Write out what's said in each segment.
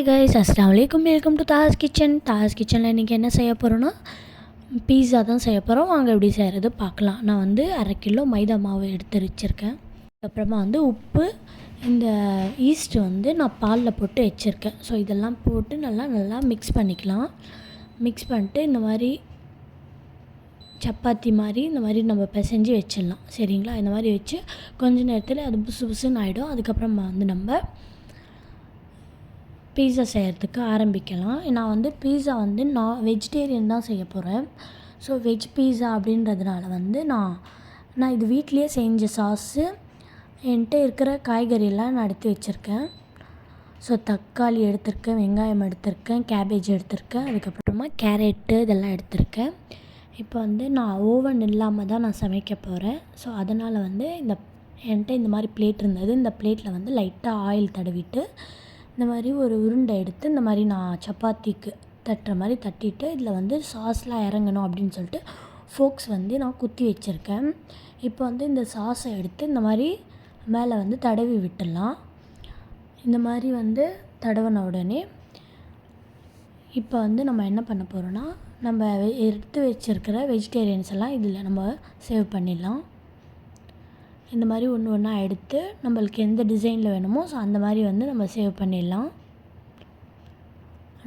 Hi guys அஸ்லாம் வலைக்கம் welcome to Das kitchen Das கிச்சனில் இன்றைக்கி என்ன செய்ய போகிறோன்னா பீஸா தான் செய்ய போகிறோம் வாங்க எப்படி செய்கிறது பார்க்கலாம். நான் வந்து அரை கிலோ மைதா மாவு எடுத்து வச்சுருக்கேன். அப்புறமா வந்து உப்பு இந்த ஈஸ்ட் வந்து நான் பாலில் போட்டு வச்சுருக்கேன். ஸோ இதெல்லாம் போட்டு நல்லா நல்லா மிக்ஸ் பண்ணிக்கலாம். மிக்ஸ் பண்ணிட்டு இந்த மாதிரி சப்பாத்தி மாதிரி இந்த மாதிரி நம்ம பிசைஞ்சு வச்சிடலாம். சரிங்களா? இந்த மாதிரி வச்சு கொஞ்ச நேரத்தில் அது புசு புசுன்னு ஆகிடும் அதுக்கப்புறமா வந்து நம்ம பீஸா செய்கிறதுக்கு ஆரம்பிக்கலாம். நான் வந்து பீஸா வந்து நான் வெஜிடேரியன் தான் செய்ய போகிறேன் ஸோ வெஜ் பீஸா அப்படின்றதுனால வந்து நான் நான் இது வீட்லேயே செஞ்ச சாஸு என்கிட்ட இருக்கிற காய்கறியெல்லாம் நான் எடுத்து வச்சுருக்கேன். ஸோ தக்காளி எடுத்திருக்கேன் வெங்காயம் எடுத்திருக்கேன் கேபேஜ் எடுத்திருக்கேன் அதுக்கப்புறமா கேரட்டு இதெல்லாம் எடுத்திருக்கேன். இப்போ வந்து நான் ஓவன் இல்லாமல் தான் நான் சமைக்க போகிறேன் ஸோ அதனால் வந்து இந்த என்கிட்ட இந்த மாதிரி பிளேட் இருந்தது. இந்த பிளேட்டில் வந்து லைட்டாக ஆயில் தடவிட்டு இந்த மாதிரி ஒரு உருண்டை எடுத்து இந்த மாதிரி நான் சப்பாத்திக்கு தட்டுற மாதிரி தட்டிட்டு இதில் வந்து சாஸ்லாம் இறங்கணும் அப்படின்னு சொல்லிட்டு ஃபோக்ஸ் வந்து நான் குத்தி வச்சுருக்கேன். இப்போ வந்து இந்த சாஸை எடுத்து இந்த மாதிரி மேலே வந்து தடவி விட்டுடலாம். இந்த மாதிரி வந்து தடவின உடனே இப்போ வந்து நம்ம என்ன பண்ண போகிறோன்னா நம்ம எடுத்து வச்சுருக்கிற வெஜிடேரியன்ஸ் எல்லாம் இதில் நம்ம சேவ் பண்ணிடலாம். இந்த மாதிரி ஒன்று ஒன்றா எடுத்து நம்மளுக்கு எந்த டிசைனில் வேணுமோ ஸோ அந்த மாதிரி வந்து நம்ம சேவ் பண்ணிடலாம்.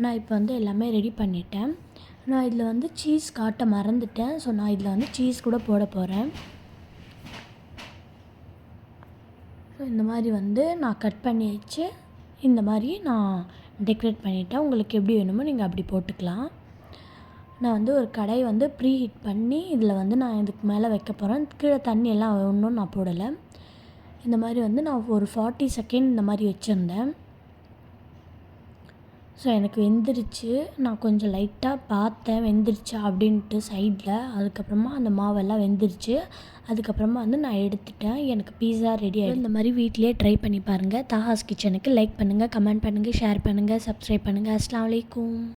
நான் இப்போ வந்து எல்லாமே ரெடி பண்ணிட்டேன். நான் இதில் வந்து சீஸ் காட்ட மறந்துட்டேன். ஸோ நான் இதில் வந்து சீஸ் கூட போட போகிறேன் ஸோ இந்த மாதிரி வந்து நான் கட் பண்ணி வச்சு இந்த மாதிரி நான் டெக்கரேட் பண்ணிவிட்டேன் உங்களுக்கு எப்படி வேணுமோ நீங்கள் அப்படி போட்டுக்கலாம். நான் வந்து ஒரு கடாய் வந்து ப்ரீ ஹீட் பண்ணி இதில் வந்து நான் இதுக்கு மேலே வைக்க போகிறேன் கீழே தண்ணி எல்லாம் ஒன்றும் நான் போடலை. இந்த மாதிரி வந்து நான் ஒரு ஃபார்ட்டி செகண்ட் இந்த மாதிரி வச்சுருந்தேன். ஸோ எனக்கு வெந்துருச்சு. நான் கொஞ்சம் லைட்டாக பார்த்தேன். வெந்துருச்சா அப்படின்ட்டு சைடில் அதுக்கப்புறமா அந்த மாவெல்லாம் வெந்துருச்சு. அதுக்கப்புறமா வந்து நான் எடுத்துட்டேன். எனக்கு பீஸா ரெடி ஆகிடும் இந்த மாதிரி வீட்லேயே ட்ரை பண்ணி பாருங்கள் தாஹாஸ் கிச்சனுக்கு லைக் பண்ணுங்கள் கமெண்ட் பண்ணுங்கள் ஷேர் பண்ணுங்கள் சப்ஸ்கிரைப் பண்ணுங்கள் அஸ்லாம் வலைக்கும்